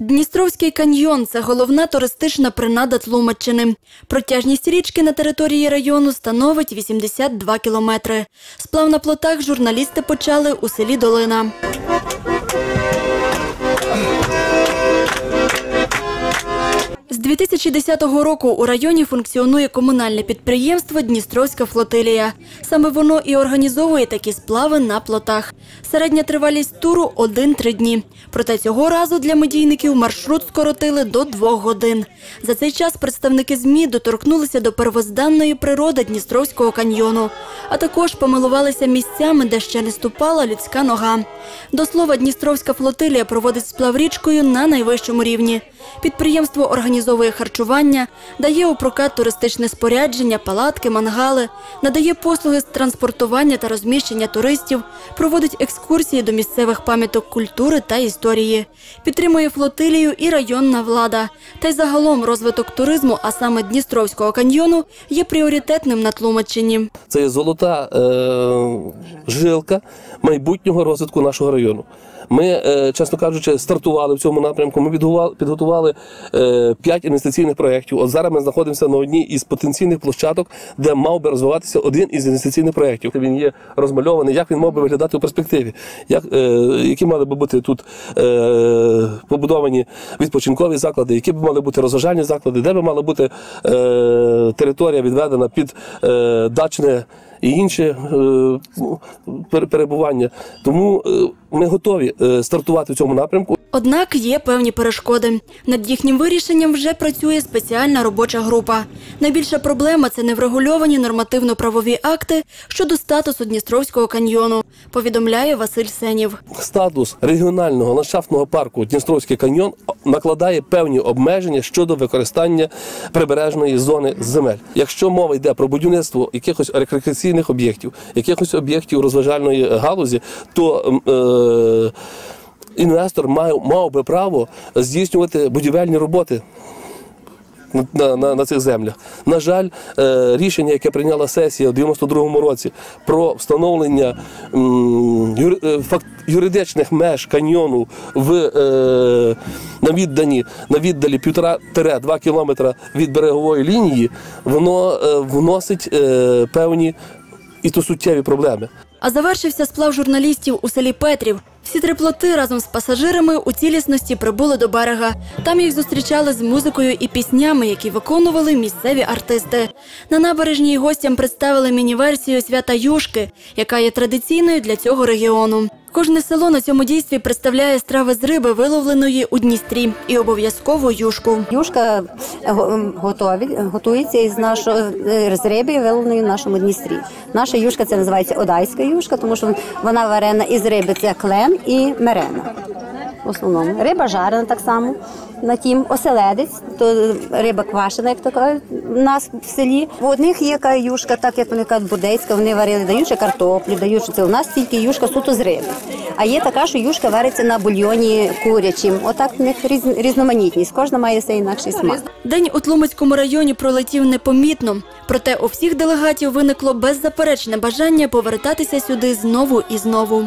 Дністровський каньйон це головна туристична принада Тлумаччини. Протяжність річки на території району становить 82 кілометри. Сплав на плотах журналісти почали у селі Долина. 2010 року у районі функціонує комунальне підприємство Дністровська флотилія. Саме воно і організовує такі сплави на плотах. Середня тривалість туру – 1-3 дні. Проте цього разу для медійників маршрут скоротили до двох годин. За цей час представники ЗМІ доторкнулися до первозданної природи Дністровського каньйону, а також помилувалися місцями, де ще не ступала людська нога. До слова, Дністровська флотилія проводить сплав річкою на найвищому рівні. Підприємство організовує харчування, дає у прокат туристичне спорядження, палатки, мангали, надає послуги з транспортування та розміщення туристів, проводить екскурсії до місцевих пам'яток культури та історії. Підтримує флотилію і районна влада. Та й загалом розвиток туризму, а саме Дністровського каньйону, є пріоритетним на Тлумаччині. Це золота е, жилка майбутнього розвитку нашого району. Ми, е, чесно кажучи, стартували в цьому напрямку. Ми підготували, е, 5 інвестиційних проєктів. От зараз ми знаходимося на одній із потенційних площадок, де мав би розвиватися один із інвестиційних проєктів. Він є розмальований, як він мав би виглядати у перспективі, як, е, які мали би бути тут побудовані відпочинкові заклади, які б мали бути розважальні заклади, де би мала бути територія відведена під дачне і інше е, перебування. Тому е, ми готові е, стартувати в цьому напрямку. Однак є певні перешкоди. Над їхнім вирішенням вже працює спеціальна робоча група. Найбільша проблема це неврегульовані нормативно-правові акти щодо статусу Дністровського каньйону, повідомляє Василь Сенів. Статус регіонального ландшафтного парку Дністровський каньйон накладає певні обмеження щодо використання прибережної зони земель. Якщо мова йде про будівництво якихось рекреаційних об'єктів, якихось об'єктів розважальної галузі, то е, інвестор мав, мав би право здійснювати будівельні роботи на, на, на цих землях. На жаль, е, рішення, яке прийняла сесія у 92-му році про встановлення юр, е, фак- юридичних меж каньйону в, е, на віддані на віддалі 1,5-2 кілометра від берегової лінії, воно е, вносить е, певні і то суттєві проблеми. А завершився сплав журналістів у селі Петрів. Всі три плоти разом з пасажирами у цілісності прибули до берега. Там їх зустрічали з музикою і піснями, які виконували місцеві артисти. На набережній гостям представили міні-версію свята Юшки, яка є традиційною для цього регіону. Кожне село на цьому дійстві представляє страви з риби, виловленої у Дністрі, і обов'язково юшку. Юшка е, готові, готується із нашого е, з риби, виловленої в нашому Дністрі. Наша юшка це називається одайська юшка, тому що вона варена із риби це клен і мерена. В основному риба жарена так само. На тім оселедець, то риба квашена, як кажуть, у нас в селі. У одних є яка юшка, так як вони кажуть, бурдейська, вони варили, дають ще картоплю, дають що це. У нас тільки юшка суто з риби. А є така, що юшка вариться на бульйоні курячим. Отак в них різ- різноманітність. Кожна має свій інакший смак. День у Тлумацькому районі пролетів непомітно. Проте у всіх делегатів виникло беззаперечне бажання повертатися сюди знову і знову.